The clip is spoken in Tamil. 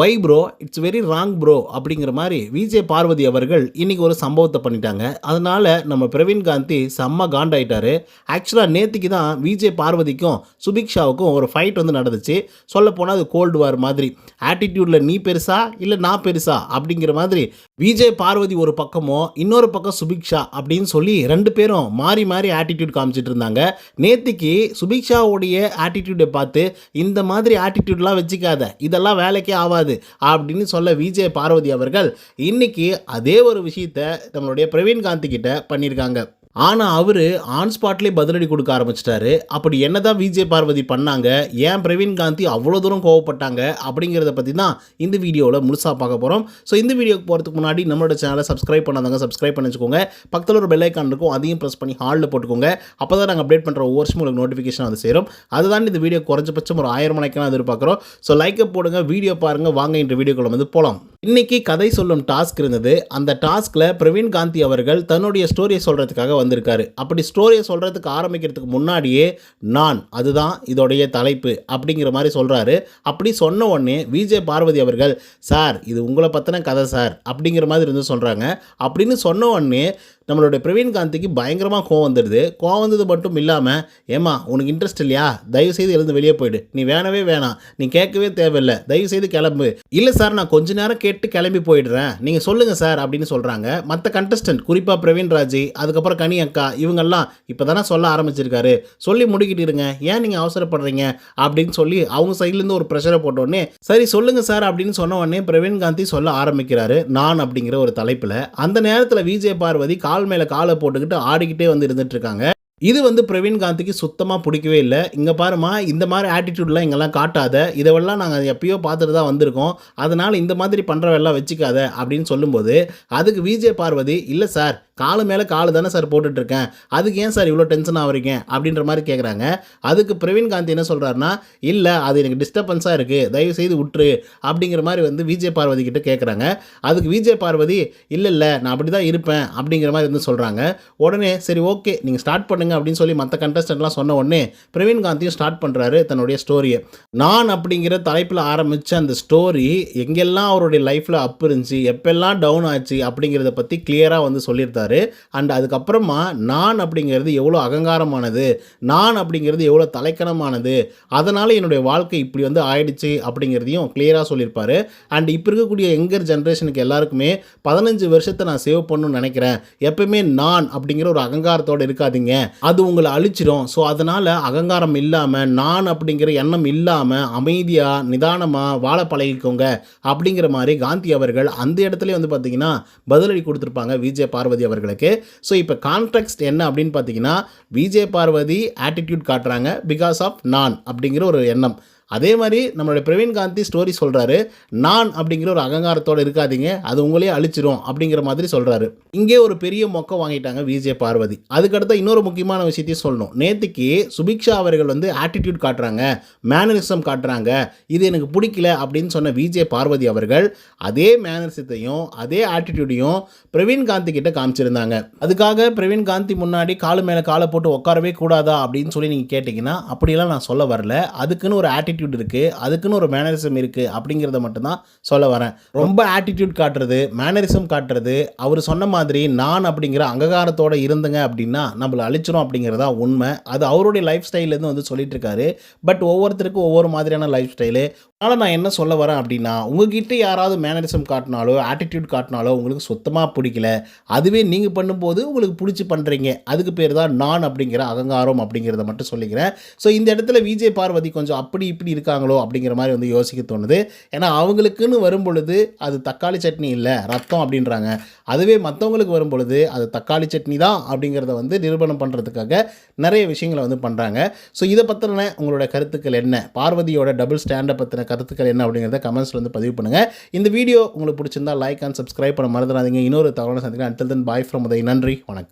Why bro it's very wrong bro அப்படிங்கிற மாதிரி விஜய் பார்வதி அவர்கள் இன்றைக்கி ஒரு சம்பவத்தை பண்ணிட்டாங்க. அதனால் நம்ம பிரவீன் காந்தி செம்ம காண்டாயிட்டாரு. ஆக்சுவலாக நேற்றுக்கு தான் விஜய் பார்வதிக்கும் சுபிக்ஷாவுக்கும் ஒரு ஃபைட் வந்து நடந்துச்சு. சொல்ல போனால் அது கோல்டு வார் மாதிரி. ஆட்டிடியூடில் நீ பெருசா இல்லை நான் பெருசா? அப்படிங்கிற மாதிரி விஜய் பார்வதி ஒரு பக்கமோ இன்னொரு பக்கம் சுபிக்ஷா அப்படின்னு சொல்லி ரெண்டு பேரும் மாறி மாறி ஆட்டிடியூட் காமிச்சிட்டு இருந்தாங்க. நேத்திக்கு சுபிக்ஷாவுடைய ஆட்டிடியூடை பார்த்து இந்த மாதிரி ஆட்டிடியூட்லாம் வச்சுக்காத இதெல்லாம் வேலைக்கே ஆகாது அப்படின்னு சொல்ல விஜய் பார்வதி அவர்கள் இன்னைக்கு அதே ஒரு விஷயத்த நம்மளுடைய பிரவீன் காந்தி கிட்ட பண்ணியிருக்காங்க. ஆனால் அவர் ஆன் ஸ்பாட்லேயே பதிலடி கொடுக்க ஆரம்பிச்சிட்டாரு. அப்படி என்னதான் விஜய் பார்வதி பண்ணாங்க ஏன் பிரவீன் காந்தி அவ்வளோ தூரம் கோவப்பட்டாங்க அப்படிங்கிறத பற்றி தான் இந்த வீடியோவில் முழுசாக பார்க்க போகிறோம் ஸோ இந்த வீடியோக்கு போகிறதுக்கு முன்னாடி நம்மளோட சேனலை சப்ஸ்கிரைப் பண்ணாதாங்க சப்ஸ்கிரைப் பண்ணி வச்சுக்கோங்க. பக்கத்தில் ஒரு பெல் ஐக்கான் இருக்கும் அதையும் ப்ரெஸ் பண்ணி ஹாலில் போட்டுக்கோங்க. அப்போ தான் நாங்கள் அப்டேட் பண்ணுற ஒவ்வொரு உங்களுக்கு நோட்டிஃபிகேஷன் வந்து சேரும். அதுதான் இந்த வீடியோ குறைஞ்சபட்சம் ஒரு ஆயிரம் மணிக்கெல்லாம் எதிர்பார்க்குறோம். ஸோ லைக்கை போடுங்க வீடியோ பாருங்கள் வாங்க இந்த வீடியோக்குள்ள வந்து போகலாம் இன்னைக்கு கதை சொல்லும் டாஸ்க் இருந்தது. அந்த டாஸ்கில் பிரவீன் காந்தி அவர்கள் தன்னுடைய ஸ்டோரியை சொல்கிறதுக்காக வந்திருக்காரு. அப்படி ஸ்டோரியை சொல்கிறதுக்கு ஆரம்பிக்கிறதுக்கு முன்னாடியே நான் அதுதான் இதோடைய தலைப்பு அப்படிங்கிற மாதிரி சொல்கிறாரு அப்படி சொன்ன உடனே விஜய் பார்வதி அவர்கள் சார் இது உங்களை பற்றின கதை சார் அப்படிங்கிற மாதிரி இருந்து சொல்கிறாங்க அப்படின்னு சொன்ன உடனே நம்மளுடைய பிரவீன் காந்திக்கு பயங்கரமாக கோவம் வந்துடுது. கோவம் வந்தது மட்டும் இல்லாமல் ஏமா உனக்கு இன்ட்ரெஸ்ட் இல்லையா? தயவு செய்து எழுந்து வெளியே போயிடு. நீ வேணவே வேணாம். நீ கேட்கவே தேவையில்லை. தயவு செய்து கிளம்பு. இல்லை சார் நான் கொஞ்ச நேரம் கேட்டு கிளம்பி போயிடுறேன். நீங்கள் சொல்லுங்கள் சார் அப்படின்னு சொல்கிறாங்க மற்ற கண்டஸ்டன்ட் குறிப்பாக பிரவீன் ராஜி அதுக்கப்புறம் கனி அக்கா இவங்கெல்லாம் இப்போ தானே சொல்ல ஆரம்பிச்சிருக்காரு. சொல்லி முடிக்கிட்டு இருங்க. ஏன் நீங்கள் அவசரப்படுறீங்க? அப்படின்னு சொல்லி அவங்க சைட்லேருந்து ஒரு ப்ரெஷரை போட்டோடனே சரி சொல்லுங்கள் சார் அப்படின்னு சொன்ன உடனே பிரவீன் காந்தி சொல்ல ஆரம்பிக்கிறாரு. நான் அப்படிங்கிற ஒரு தலைப்பில். அந்த நேரத்தில் விஜய் பார்வதி கா கால் மேலே காலை போட்டுக்கிட்டு ஆடிக்கிட்டே வந்து இருந்துட்டு இருக்காங்க இது வந்து பிரவீன் காந்திக்கு சுத்தமாக பிடிக்கவே இல்லை. இங்கே பாருமா இந்த மாதிரி ஆட்டிடியூட்லாம் இங்கெல்லாம் காட்டாத. இதெல்லாம் நாங்கள் எப்பயோ பார்த்துட்டு தான் வந்திருக்கோம். அதனால் இந்த மாதிரி பண்ணுறவெல்லாம் வச்சுக்காத அப்படின்னு சொல்லும்போது அதுக்கு விஜய் பார்வதி இல்லை சார் காலு மேலே காலு தானே சார் போட்டுட்ருக்கேன். அதுக்கு ஏன் சார் இவ்வளோ டென்ஷன் ஆகிறீங்க? அப்படின்ற மாதிரி கேட்குறாங்க அதுக்கு பிரவீன் காந்தி என்ன சொல்கிறாருன்னா இல்லை அது எனக்கு டிஸ்டர்பன்ஸாக இருக்குது தயவு செய்து விட்டுரு அப்படிங்கிற மாதிரி வந்து விஜய் பார்வதி கிட்ட கேட்குறாங்க அதுக்கு விஜய் பார்வதி இல்லை இல்லை நான் அப்படி தான் இருப்பேன். அப்படிங்கிற மாதிரி வந்து சொல்கிறாங்க உடனே சரி ஓகே நீங்கள் ஸ்டார்ட் பண்ணுங்க. அப்படின்னு சொல்லி மற்ற கண்டஸ்டன்ட்லாம் சொன்ன உடனே பிரவீன் காந்தியும் ஸ்டார்ட் பண்ணுறாரு தன்னுடைய ஸ்டோரியை நான் அப்படிங்கிற தலைப்பில் ஆரம்பித்த அந்த ஸ்டோரி எங்கெல்லாம் அவருடைய லைஃப்பில் அப் இருந்துச்சு எப்பெல்லாம் டவுன் ஆச்சு அப்படிங்கிறத பற்றி கிளியராக வந்து சொல்லியிருந்தாரு. அண்ட் அதுக்கப்புறமா நான் அப்படிங்கிறது எவ்வளோ அகங்காரமானது நான் அப்படிங்கிறது எவ்வளோ தலைக்கணமானது அதனால் என்னுடைய வாழ்க்கை இப்படி வந்து ஆயிடுச்சு அப்படிங்கிறதையும் கிளியராக சொல்லியிருப்பார். அண்ட் இப்போ இருக்கக்கூடிய யங்கர் ஜென்ரேஷனுக்கு எல்லாருக்குமே பதினஞ்சு வருஷத்தை நான் சேவ் பண்ணணும்னு நினைக்கிறேன். எப்பவுமே நான் அப்படிங்கிற ஒரு அகங்காரத்தோடு இருக்காதீங்க. அது உங்களை அழிச்சிடும் ஸோ அதனால் அகங்காரம் இல்லாமல் நான் அப்படிங்கிற எண்ணம் இல்லாமல் அமைதியாக நிதானமாக வாழ பழகிக்கோங்க. அப்படிங்கிற மாதிரி காந்தி அவர்கள் அந்த இடத்துல வந்து பார்த்தீங்கன்னா பதிலடி கொடுத்துருப்பாங்க. விஜய் பார்வதி இவர்களுக்கு ஸோ இப்போ கான்டெக்ட் என்ன அப்படின்னு பார்த்தீங்கன்னா விஜய் பார்வதி ஆட்டிடியூட் காட்டுறாங்க பிகாஸ் ஆஃப் நான் அப்படிங்கிற ஒரு எண்ணம். அதே மாதிரி நம்மளுடைய பிரவீன் காந்தி ஸ்டோரி சொல்கிறாரு நான் அப்படிங்கிற ஒரு அகங்காரத்தோடு இருக்காதீங்க அது உங்களே அழிச்சிரும் அப்படிங்கிற மாதிரி சொல்கிறாரு இங்கே ஒரு பெரிய மொக்க வாங்கிட்டாங்க விஜய் பார்வதி. அதுக்கடுத்த இன்னொரு முக்கியமான விஷயத்தையும் சொல்லணும். நேற்றுக்கு சுபிக்ஷா அவர்கள் வந்து ஆட்டிடியூட் காட்டுறாங்க மேனரிசம் காட்டுறாங்க இது எனக்கு பிடிக்கல அப்படின்னு சொன்ன விஜய் பார்வதி அவர்கள் அதே மேனரிசத்தையும் அதே ஆட்டிடியூடையும் பிரவீன் காந்தி கிட்ட காமிச்சிருந்தாங்க. அதுக்காக பிரவீன் காந்தி முன்னாடி காலு மேலே காலை போட்டு உட்காரவே கூடாதா அப்படின்னு சொல்லி நீங்கள் கேட்டிங்கன்னா அப்படியெல்லாம் நான் சொல்ல வரல. அதுக்குன்னு ஒரு ஆட்டிடியூட் இருக்குது அதுக்குன்னு ஒரு மேனரிசம் இருக்குது அப்படிங்கிறத மட்டும்தான் சொல்ல வரேன். ரொம்ப ஆட்டிடியூட் காட்டுறது மேனரிசம் காட்டுறது அவர் சொன்ன மாதிரி நான் அப்படிங்கிற அங்ககாரத்தோட இருந்துங்க அப்படின்னா நம்மளை அழிச்சிரும் அப்படிங்கிறதா உண்மை. அது அவருடைய லைஃப் ஸ்டைல்லேருந்து வந்து சொல்லிட்டு இருக்காரு. பட் ஒவ்வொருத்தருக்கும் ஒவ்வொரு மாதிரியான லைஃப் ஸ்டைலு அதனால் நான் என்ன சொல்ல வரேன் அப்படின்னா உங்ககிட்ட யாராவது மேனரிசம் காட்டினாலோ ஆட்டிடியூட் காட்டினாலோ உங்களுக்கு சுத்தமாக பிடிக்கல. அதுவே நீங்கள் பண்ணும்போது உங்களுக்கு பிடிச்சி பண்ணுறீங்க அதுக்கு பேர் தான் நான் அப்படிங்கிற அகங்காரம் அப்படிங்கிறத மட்டும் சொல்லிக்கிறேன். ஸோ இந்த இடத்துல விஜய் பார்வதி கொஞ்சம் அப்படி இப்படி இருக்காங்களோ அப்படிங்கிற மாதிரி வந்து யோசிக்க தோணுது. ஏன்னா அவங்களுக்குன்னு வரும் பொழுது அது தக்காளி சட்னி இல்லை ரத்தம் அப்படின்றாங்க. அதுவே மற்றவங்களுக்கு வரும் பொழுது அது தக்காளி சட்னி தான் அப்படிங்கிறத வந்து நிரூபணம் பண்ணுறதுக்காக நிறைய விஷயங்களை வந்து பண்ணுறாங்க ஸோ இதை பற்றின உங்களோட கருத்துக்கள் என்ன? பார்வதியோட டபுள் ஸ்டாண்டை பற்றின கருத்துக்கள் என்ன அப்படிங்கிறத கமெண்ட்ஸில் வந்து பதிவு பண்ணுங்கள் இந்த வீடியோ உங்களுக்கு பிடிச்சிருந்தா லைக் அண்ட் சப்ஸ்கிரைப் பண்ண மறந்துடாதீங்க. இன்னொரு தகவலை சந்திக்கிறேன் until then bye from Uday. நன்றி. வணக்கம்.